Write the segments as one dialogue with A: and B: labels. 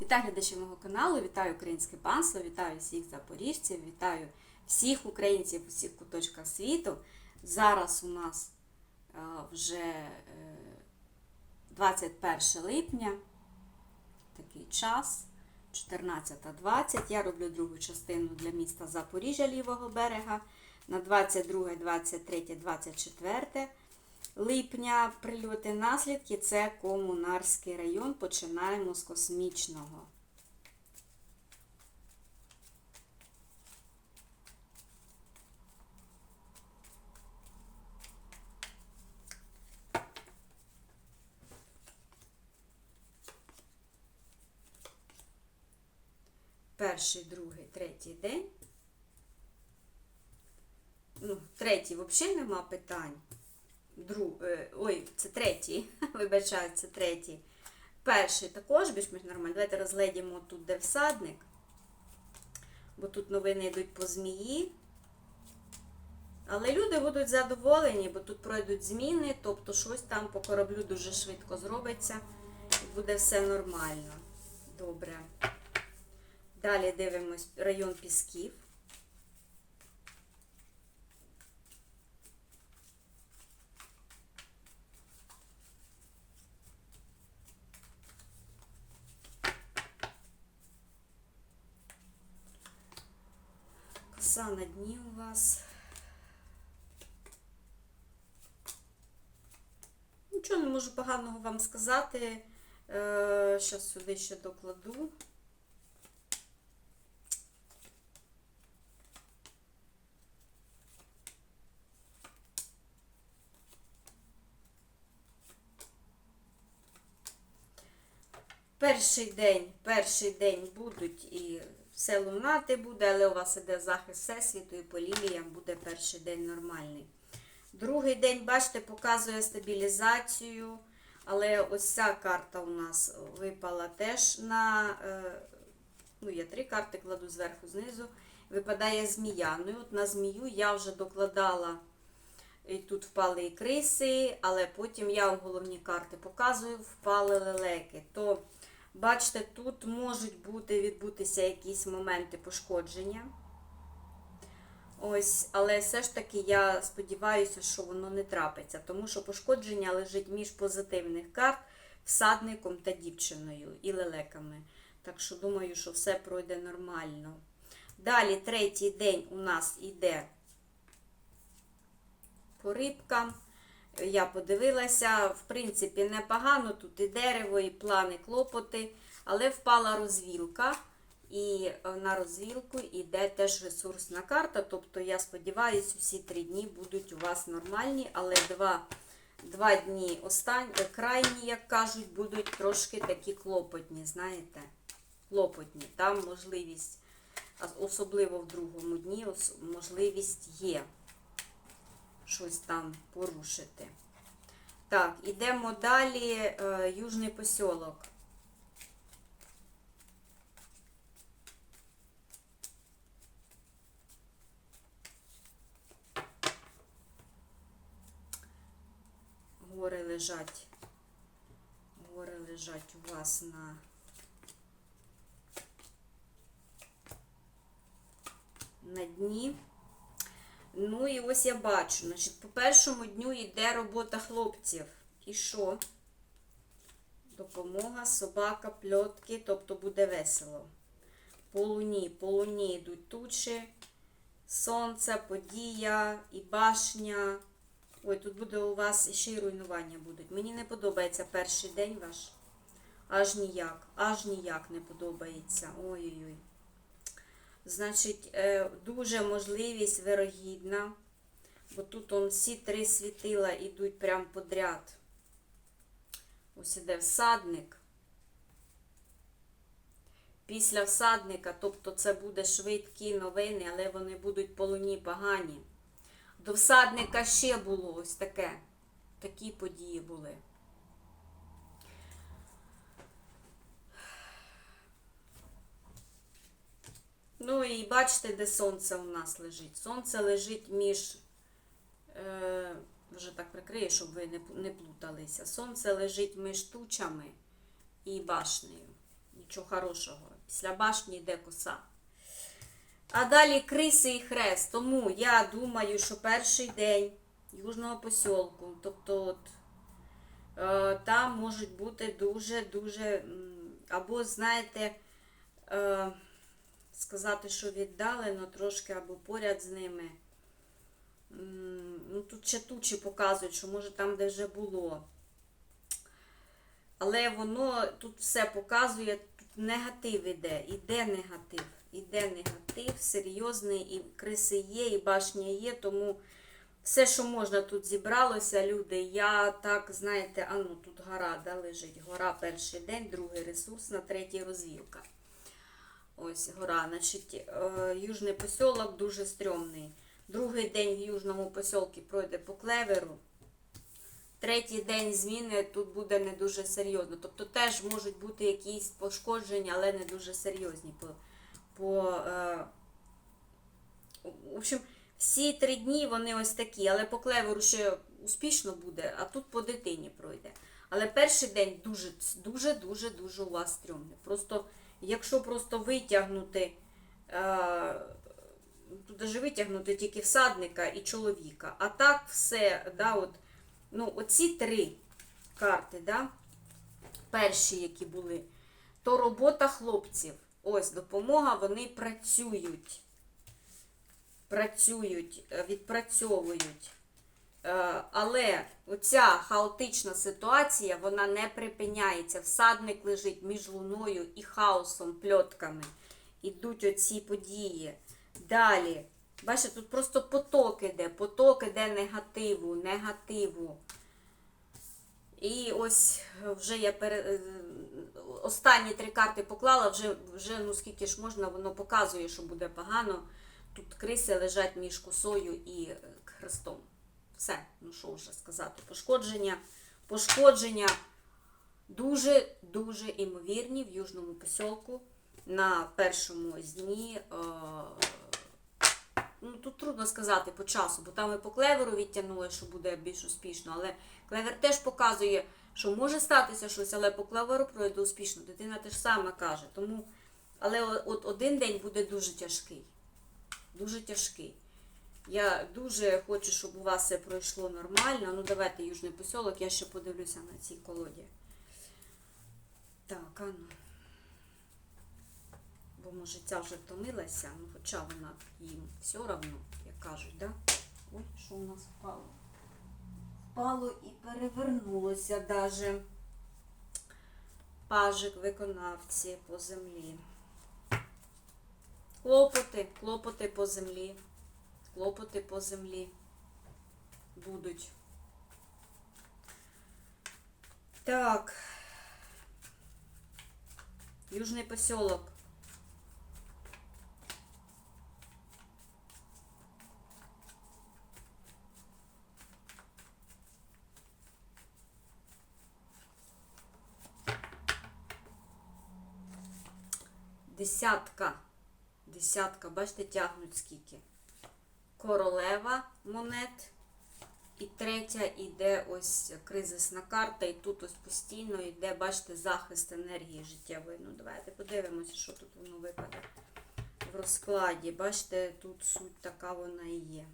A: Вітаю глядачів мого каналу, вітаю українське панство, вітаю всіх запоріжців, вітаю всіх українців у всіх куточках світу. Зараз у нас е, вже е, 21 липня, такий час, 14.20. Я роблю другу частину для міста Запоріжжя лівого берега на 22, 23, 24 липня прильоти наслідки це Комунарський район. Починаємо з космічного. Перший, другий, третій день. Ну, третій взагалі нема питань. Друг, е, ой, це третій. Вибачаю, це третій. Перший також більш-менш нормально. Давайте розглядімо тут, де всадник. Бо тут новини йдуть по змії. Але люди будуть задоволені, бо тут пройдуть зміни, тобто щось там по кораблю дуже швидко зробиться і буде все нормально. Добре. Далі дивимось район Пісків. Коса на дні у вас. Нічого не можу поганого вам сказати. Зараз сюди ще докладу. Перший день, перший день будуть і все лунати буде, але у вас іде захист Всесвіту і по ліліям буде перший день нормальний. Другий день, бачите, показує стабілізацію, але ось ця карта у нас випала теж на. е, Ну, я три карти кладу зверху знизу. Випадає змія. Ну і от на змію я вже докладала. І тут впали і криси, але потім я у головні карти показую, впали лелеки. То, бачите, тут можуть бути відбутися якісь моменти пошкодження. Ось, але все ж таки я сподіваюся, що воно не трапиться, тому що пошкодження лежить між позитивних карт, всадником та дівчиною і лелеками. Так що думаю, що все пройде нормально. Далі, третій день у нас іде по рибкам. Я подивилася, в принципі, непогано. Тут і дерево, і плани, клопоти, але впала розвілка. І на розвілку йде теж ресурсна карта. Тобто, я сподіваюся, всі три дні будуть у вас нормальні, але два, два дні останні, крайні, як кажуть, будуть трошки такі клопотні, знаєте, клопотні. Там можливість, особливо в другому дні, можливість є щось там порушити. Так, ідемо далі. Е, Южний посілок. Гори лежать. Гори лежать у вас на на дні. Ну і ось я бачу, значить, по першому дню йде робота хлопців. І що? Допомога, собака, пльотки, тобто буде весело. По луні, по луні йдуть тучі, сонце, подія і башня. Ой, тут буде у вас ще й руйнування будуть. Мені не подобається перший день ваш. Аж ніяк, аж ніяк не подобається. Ой-ой-ой. Значить, е, дуже можливість вирогідна, бо тут он всі три світила йдуть прямо подряд. Ось іде всадник. Після всадника, тобто це буде швидкі новини, але вони будуть по луні погані. До всадника ще було ось таке. Такі події були. Ну і бачите, де сонце у нас лежить. Сонце лежить між, е, вже так прикрию, щоб ви не, не плуталися. Сонце лежить між тучами і башнею. нічого хорошого. Після башні йде коса. А далі криси і хрест. Тому я думаю, що перший день Южного посілку, тобто от, е, там можуть бути дуже-дуже, або, знаєте, е, сказати, що віддалено трошки, або поряд з ними. Ну, тут ще тучі показують, що може там, де вже було. Але воно тут все показує, тут негатив іде, іде негатив, іде негатив, серйозний, і криси є, і башня є, тому все, що можна тут зібралося, люди. Я так, знаєте, а ну тут гора да, лежить. Гора перший день, другий ресурс, на третій розвілка. Ось гора. Значить, е, Южний посілок дуже стрьомний. Другий день в Южному посілку пройде по клеверу. Третій день зміни тут буде не дуже серйозно. Тобто теж можуть бути якісь пошкодження, але не дуже серйозні. По, по, е, в общем, всі три дні вони ось такі, але по клеверу ще успішно буде, а тут по дитині пройде. Але перший день дуже, дуже, дуже, дуже у вас стрьомний. Просто, якщо просто витягнути, е, тут даже витягнути тільки всадника і чоловіка. А так все, да, от, ну, оці три карти, да, перші, які були, то робота хлопців. Ось допомога, вони працюють. Працюють, е, відпрацьовують. Е, Але оця хаотична ситуація, вона не припиняється. Всадник лежить між луною і хаосом, пльотками. Ідуть оці події. Далі. Бачите, тут просто поток іде, поток іде негативу, негативу. І ось вже я пере... е, останні три карти поклала, вже, вже ну скільки ж можна, воно показує, що буде погано. Тут криси лежать між косою і е, хрестом. Все, ну що вже сказати. Пошкодження, пошкодження дуже-дуже імовірні в Южному посілку на першому дні. Е, ну, тут трудно сказати по часу, бо там і по клеверу відтягнули, що буде більш успішно. Але клевер теж показує, що може статися щось, але по клеверу пройде успішно. Дитина теж саме каже. Тому, але от один день буде дуже тяжкий. Дуже тяжкий. Я дуже хочу, щоб у вас все пройшло нормально. Ну, давайте Южний посілок, я ще подивлюся на цій колоді. Так, а ну. Бо може ця вже втомилася, ну хоча вона їм все одно, як кажуть, да? Ой, що у нас впало? Впало і перевернулося даже. Пажик виконавці по землі. Клопоти, клопоти по землі. Клопоти по землі будуть. Так. Южний посілок. Десятка. Десятка, бачите, тягнуть скільки. Королева монет. І третя йде ось кризисна карта, і тут ось постійно йде, бачите, захист енергії життєвої. Ну, давайте подивимося, що тут воно випаде в розкладі. Бачите, тут суть така вона і є.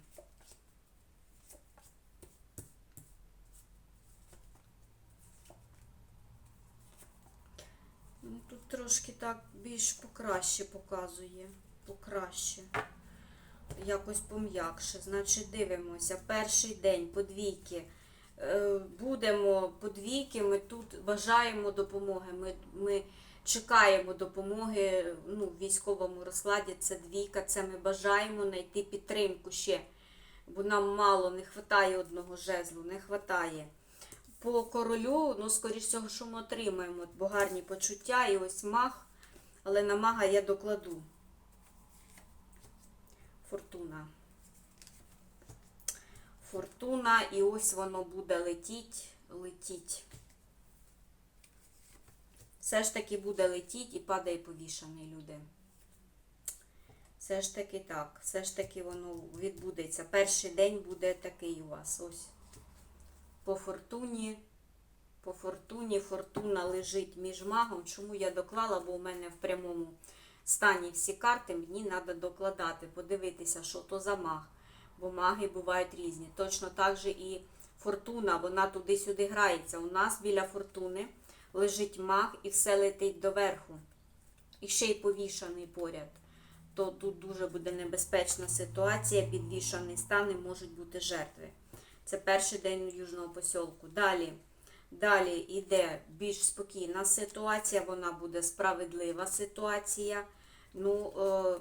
A: Ну, тут трошки так більш покраще показує. Покраще. Якось пом'якше. Значить, дивимося. Перший день подвійки. Е, Будемо подвійки, ми тут бажаємо допомоги. Ми, ми чекаємо допомоги ну, в військовому розкладі. Це двійка, це ми бажаємо знайти підтримку ще. Бо нам мало, не вистачає одного жезлу, не вистачає. По королю, ну, скоріш всього, що ми отримаємо, бо гарні почуття і ось маг, але на мага я докладу. Фортуна. Фортуна, і ось воно буде летіть, летіть. Все ж таки буде летіть і падає повішаний, люди. Все ж таки так, все ж таки воно відбудеться. Перший день буде такий у вас. Ось. По фортуні по фортуні. Фортуна лежить між магом. Чому я доклала, бо у мене в прямому стані всі карти, мені треба докладати, подивитися, що то за маг. Бо маги бувають різні. Точно так же і фортуна, вона туди-сюди грається. У нас біля фортуни лежить маг і все летить доверху. І ще й повішаний поряд. То тут дуже буде небезпечна ситуація, підвішаний стан і можуть бути жертви. Це перший день южного посілку. Далі, далі йде більш спокійна ситуація, вона буде справедлива ситуація. Ну, е,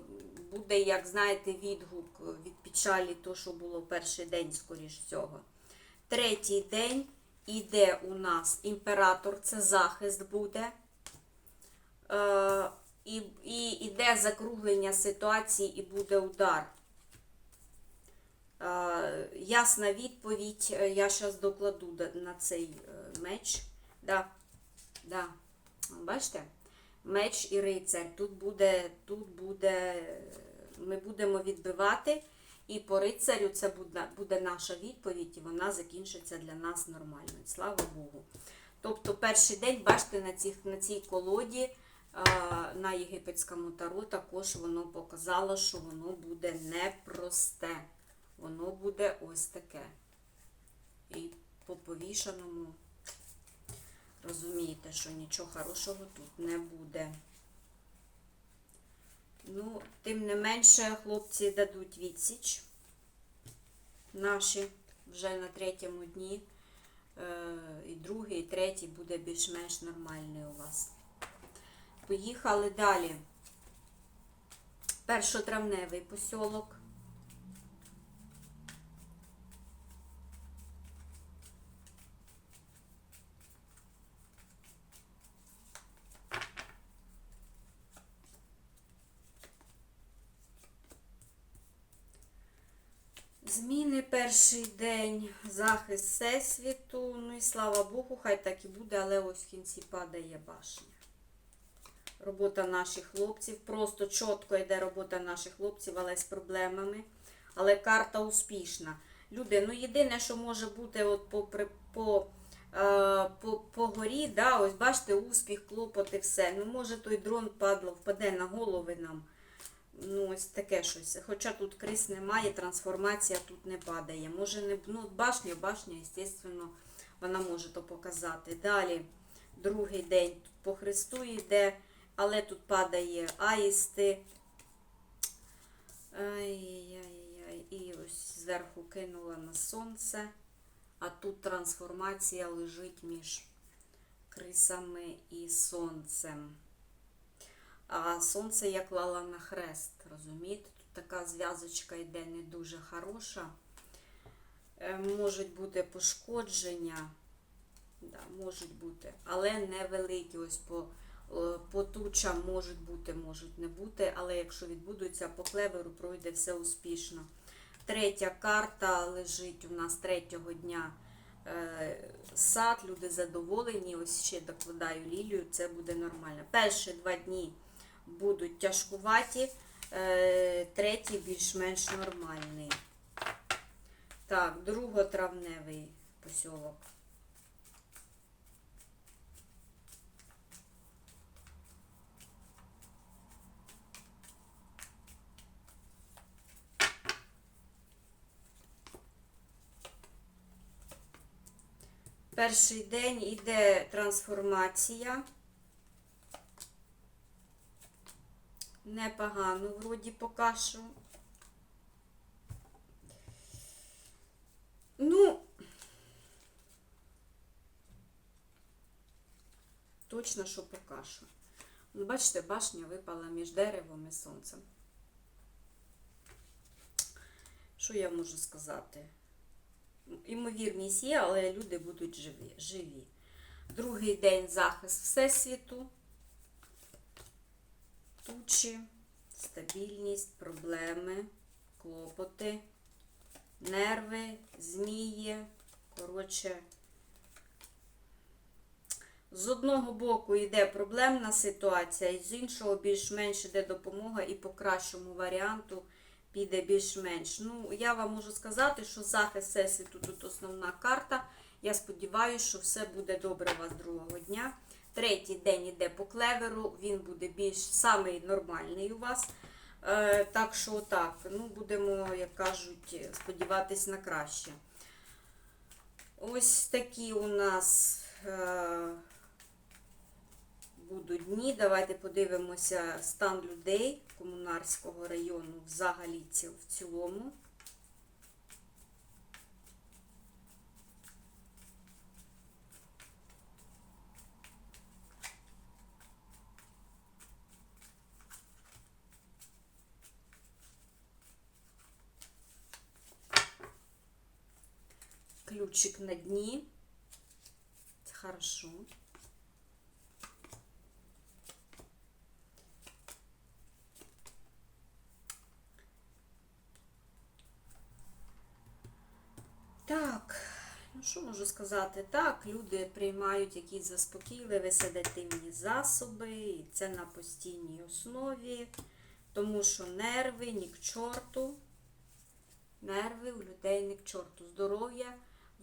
A: буде, як знаєте, відгук від печалі, то, що було перший день, скоріш всього. Третій день іде у нас імператор, це захист буде. Е, і, і іде закруглення ситуації і буде удар. Е, ясна відповідь. е, Я зараз докладу на цей е, меч. Да, да. Бачите? Меч і рицар. Тут буде, тут буде, ми будемо відбивати, і по рицарю це буде, буде наша відповідь, і вона закінчиться для нас нормально. Слава Богу. Тобто перший день, бачите, на, цих, на цій колоді, на єгипетському таро також воно показало, що воно буде непросте. Воно буде ось таке. І по повішаному розумієте, що нічого хорошого тут не буде. Ну, тим не менше, хлопці дадуть відсіч. Наші вже на третьому дні. Е, і другий, і третій буде більш-менш нормальний у вас. Поїхали далі. Першотравневий посілок. Зміни перший день, захист Всесвіту. Ну і слава Богу, хай так і буде, але ось в кінці падає башня. Робота наших хлопців. Просто чітко йде робота наших хлопців, але з проблемами. Але карта успішна. Люди, ну єдине, що може бути от по, по, е, по, по горі, да, ось бачите, успіх, клопоти, все. Ну, може той дрон падло, впаде на голови нам. Ну, ось таке щось. Хоча тут крис немає, трансформація тут не падає. Може не ну, башня, башня, звісно, вона може то показати. Далі, другий день тут по Христу йде, але тут падає аїсти. Ай-яй-яй. І ось зверху кинула на сонце. А тут трансформація лежить між крисами і сонцем. А сонце я клала на хрест, розумієте? Тут така зв'язочка йде не дуже хороша. Е, Можуть бути пошкодження, да, можуть бути, але невеликі. Ось по, по тучам можуть бути, можуть не бути, але якщо відбудуться по клеверу, пройде все успішно. Третя карта лежить у нас третього дня. Е, Сад, люди задоволені. Ось ще докладаю лілію, це буде нормально. Перші два дні будуть тяжкуваті, е, третій більш-менш нормальний. Так, друготравневий посілок. Перший день іде трансформація. Непогано, вроді поки що. Ну, точно, що поки що. Ну, бачите, башня випала між деревом і сонцем. Що я можу сказати? Імовірність є, але люди будуть живі. живі. Другий день захист Всесвіту. Тучі, стабільність, проблеми, клопоти, нерви, змії. Коротше, з одного боку йде проблемна ситуація, і з іншого більш-менш йде допомога і по кращому варіанту піде більш-менш. Ну, я вам можу сказати, що захист Всесвіту тут основна карта. Я сподіваюся, що все буде добре у вас другого дня. Третій день іде по клеверу, він буде більш самий нормальний у вас. Е, так що так, ну будемо, як кажуть, сподіватись на краще. Ось такі у нас е, будуть дні. Давайте подивимося стан людей комунарського району взагалі в цілому. Ключик на дні. Це хорошо. Так, ну що можу сказати? Так, люди приймають якісь заспокійливі седативні засоби, і це на постійній основі, тому що нерви ні к чорту. Нерви у людей не к чорту. Здоров'я.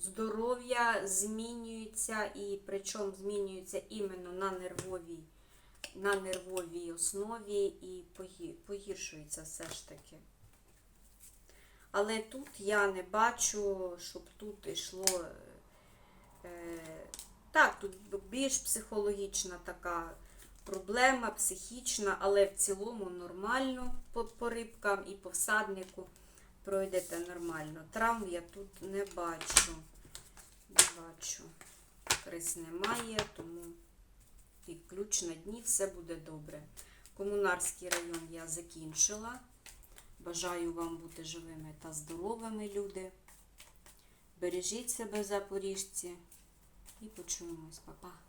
A: Здоров'я змінюється і причому змінюється іменно на нервовій, на нервовій основі і погіршується все ж таки. Але тут я не бачу, щоб тут йшло. Е, так, тут більш психологічна така проблема, психічна, але в цілому нормально по, по рибкам і по всаднику пройдете нормально. Травм я тут не бачу. Не бачу. Крис немає, тому і ключ на дні все буде добре. Комунарський район я закінчила. Бажаю вам бути живими та здоровими, люди. Бережіть себе, запоріжці, і почуємось, Па-па.